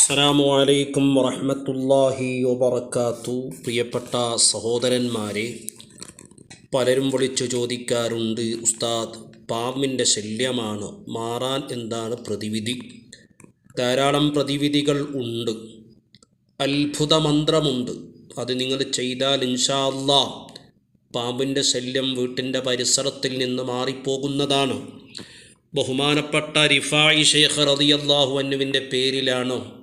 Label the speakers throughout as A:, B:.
A: അസ്സലാമു അലൈക്കും വറഹ്മത്തുള്ളാഹി വബറകാത്തു. പ്രിയപ്പെട്ട സഹോദരന്മാരെ പലരും വിളിച്ചു ചോദിക്കാറുണ്ട് ഉസ്താദ് പാമ്പിന്റെ ശല്യമാണ്? മാറാൻ എന്താണ് പ്രതിവിധി? ധാരാളം പ്രതിവിധികൾ ഉണ്ട്. അത്ഭുത മന്ത്രമുണ്ട് അത് നിങ്ങൾ ചെയ്താൽ ഇൻഷാ അല്ലാ പാമ്പിന്റെ ശല്യം വീട്ടിന്റെ പരിസരത്തിൽ നിന്ന് മാറിപ്പോകുന്നതാണ്. ബഹുമാനപ്പെട്ട റിഫായി ഷെയ്ഖ് റളിയല്ലാഹു അന്നുവിന്റെ പേരിലാണ്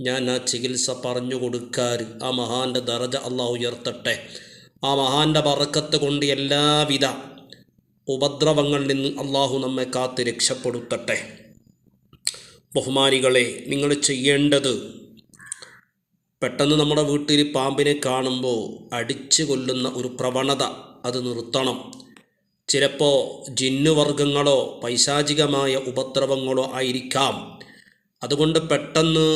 A: ഞാൻ ആ ചികിത്സ പറഞ്ഞു കൊടുക്കാറ്. ആ മഹാന്റെ ദറജ അള്ളാഹു ഉയർത്തട്ടെ. ആ മഹാന്റെ പറക്കത്ത് കൊണ്ട് എല്ലാവിധ ഉപദ്രവങ്ങളിൽ നിന്ന് അള്ളാഹു നമ്മെ കാത്ത് രക്ഷപ്പെടുത്തട്ടെ. ബഹുമാനികളെ നിങ്ങൾ ചെയ്യേണ്ടത് പെട്ടെന്ന് നമ്മുടെ വീട്ടിൽ പാമ്പിനെ കാണുമ്പോൾ അടിച്ചു കൊല്ലുന്ന ഒരു പ്രവണത അത് നിർത്തണം. ചിലപ്പോൾ ജിന്നുവർഗങ്ങളോ പൈശാചികമായ ഉപദ്രവങ്ങളോ ആയിരിക്കാം. അതുകൊണ്ട് പെട്ടെന്ന്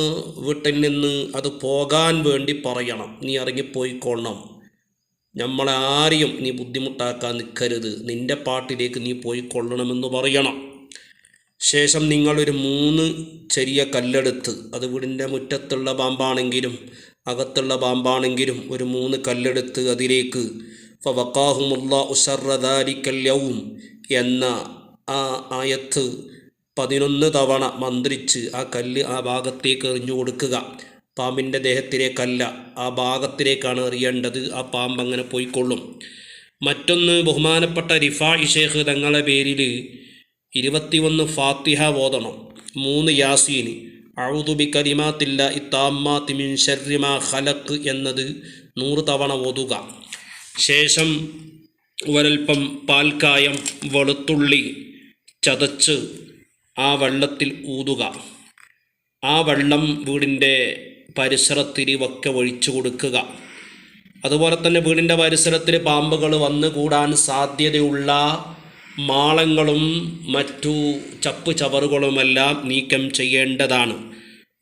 A: വീട്ടിൽ നിന്ന് അത് പോകാൻ വേണ്ടി പറയണം. നീ ഇറങ്ങിപ്പോയിക്കൊള്ളണം. നമ്മളെ ആരെയും നീ ബുദ്ധിമുട്ടാക്കാൻ നിൽക്കരുത്. നിന്റെ പാട്ടിലേക്ക് നീ പോയി പോയിക്കൊള്ളണമെന്ന് പറയണം. ശേഷം നിങ്ങളൊരു മൂന്ന് ചെറിയ കല്ലെടുത്ത് അത് വീടിന്റെ മുറ്റത്തുള്ള പാമ്പാണെങ്കിലും അകത്തുള്ള പാമ്പാണെങ്കിലും ഒരു മൂന്ന് കല്ലെടുത്ത് അതിലേക്ക് ഫവക്കാഹുമുള്ള ഉഷറദാരിക്കല്യവും എന്ന ആ ആയത്ത് പതിനൊന്ന് തവണ മന്ത്രിച്ച് ആ കല്ല് ആ ഭാഗത്തേക്ക് എറിഞ്ഞു കൊടുക്കുക. പാമ്പിന്റെ ദേഹത്തിലേക്കല്ല ആ ഭാഗത്തിലേക്കാണ് എറിയേണ്ടത്. ആ പാമ്പ് അങ്ങനെ പോയിക്കൊള്ളും. മറ്റൊന്ന് ബഹുമാനപ്പെട്ട റിഫാ ഇഷേഖ് തങ്ങളെ പേരിൽ ഇരുപത്തിയൊന്ന് ഫാത്തിഹ ഓതണം. മൂന്ന് യാസീൻ അഴുതുബി കലിമാത്തില്ല ഇത്താമ്മാ മിൻ ഷർരിമ ഖലക്ക് എന്നത് നൂറ് തവണ ഓതുക. ശേഷം ഒരൽപ്പം പാൽക്കായം വെളുത്തുള്ളി ചതച്ച് ആ വെള്ളത്തിൽ ഊതുക. ആ വെള്ളം വീടിന്റെ പരിസരത്തിരിവൊക്കെ ഒഴിച്ചു കൊടുക്കുക. അതുപോലെ തന്നെ വീടിന്റെ പരിസരത്തിൽ പാമ്പുകൾ വന്നു കൂടാൻ സാധ്യതയുള്ള മാളങ്ങളും മറ്റു ചപ്പ് ചവറുകളുമെല്ലാം നീക്കം ചെയ്യേണ്ടതാണ്.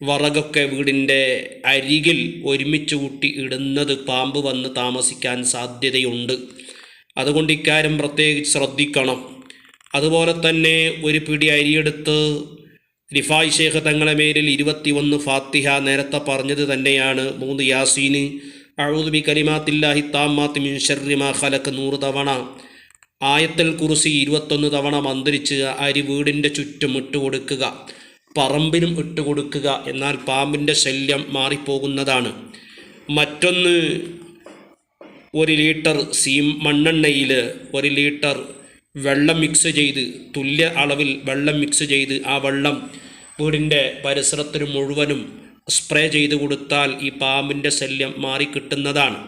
A: വറകൊക്കെ വീടിന്റെ അരികിൽ ഒരുമിച്ച് കൂട്ടി ഇടുന്നത് പാമ്പ് വന്ന് താമസിക്കാൻ സാധ്യതയുണ്ട്. അതുകൊണ്ട് ഇക്കാര്യം പ്രത്യേകിച്ച് ശ്രദ്ധിക്കണം. അതുപോലെ തന്നെ ഒരു പിടി അരിയെടുത്ത് റിഫായ് ഷേഖ് തങ്ങളെ മേലിൽ ഇരുപത്തിയൊന്ന് ഫാത്തിഹ നേരത്തെ പറഞ്ഞത് തന്നെയാണ്. മൂന്ന് യാസീന് അഴുതുബി കലിമാത്തില്ലാഹി താമാത്തി മിൻ ഷർറിമ ഖലക്ക് നൂറ് തവണ. ആയത്തൽ കുറിസി ഇരുപത്തൊന്ന് തവണ മന്ത്രിച്ച് അരി വീടിന്റെ ചുറ്റും ഇട്ടുകൊടുക്കുക പറമ്പിനും ഇട്ടുകൊടുക്കുക എന്നാൽ പാമ്പിന്റെ ശല്യം മാറിപ്പോകുന്നതാണ്. മറ്റൊന്ന് ഒരു ലിറ്റർ സീം മണ്ണെണ്ണയിൽ ഒരു ലിറ്റർ വെള്ളം മിക്സ് ചെയ്ത് തുല്യ അളവിൽ വെള്ളം മിക്സ് ചെയ്ത് ആ വെള്ളം വീടിന്റെ പരിസരത്തിന് മുഴുവനും സ്പ്രേ ചെയ്ത് കൊടുത്താൽ ഈ പാമ്പിന്റെ ശല്യം മാറിക്കിട്ടുന്നതാണ്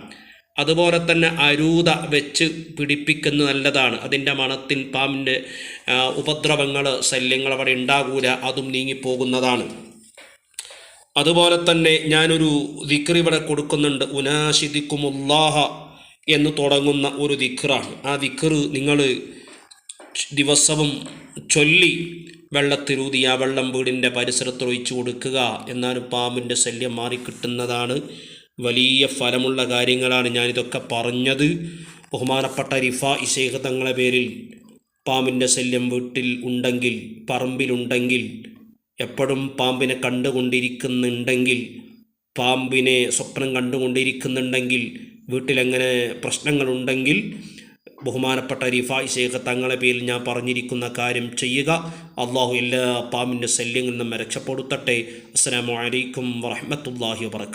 A: അതുപോലെ തന്നെ അരൂത വെച്ച് പിടിപ്പിക്കുന്നത് നല്ലതാണ്. അതിന്റെ മണത്തിൽ പാമ്പിന്റെ ഉപദ്രവങ്ങൾ ശല്യങ്ങൾ അവിടെ ഉണ്ടാകൂല അതും നീങ്ങിപ്പോകുന്നതാണ് അതുപോലെ തന്നെ ഞാനൊരു ദിക്ർ ഇവിടെ കൊടുക്കുന്നുണ്ട്. ഉനാശിദിക്കുമുല്ലാഹ എന്ന് തുടങ്ങുന്ന ഒരു ദിക്റാണ്. ആ ദിക്ർ നിങ്ങൾ ദിവസവും ചൊല്ലി വെള്ളത്തിലൂതി ആ വെള്ളം വീടിന്റെ പരിസരത്ത് ഒഴിച്ചു കൊടുക്കുക എന്നാലും പാമ്പിന്റെ ശല്യം മാറിക്കിട്ടുന്നതാണ്. വലിയ ഫലമുള്ള കാര്യങ്ങളാണ് ഞാനിതൊക്കെ പറഞ്ഞത്. ബഹുമാനപ്പെട്ട റിഫ ഇഷേഖ് തങ്ങളെ പേരിൽ പാമ്പിന്റെ ശല്യം വീട്ടിൽ ഉണ്ടെങ്കിൽ പറമ്പിലുണ്ടെങ്കിൽ എപ്പോഴും പാമ്പിനെ കണ്ടുകൊണ്ടിരിക്കുന്നുണ്ടെങ്കിൽ പാമ്പിനെ സ്വപ്നം കണ്ടുകൊണ്ടിരിക്കുന്നുണ്ടെങ്കിൽ വീട്ടിലെങ്ങനെ പ്രശ്നങ്ങളുണ്ടെങ്കിൽ ബഹുമാനപ്പെട്ട റിഫായ് ഷേഖ് തങ്ങളെ പേരിൽ ഞാൻ പറഞ്ഞിരിക്കുന്ന കാര്യം ചെയ്യുക. അള്ളാഹു എല്ലാ പാമ്പിന്റെ ശല്യങ്ങളിൽ നിന്നും രക്ഷപ്പെടുത്തട്ടെ. അസ്സാം വലൈക്കും വറഹമത്തല്ലാഹി വാത്തു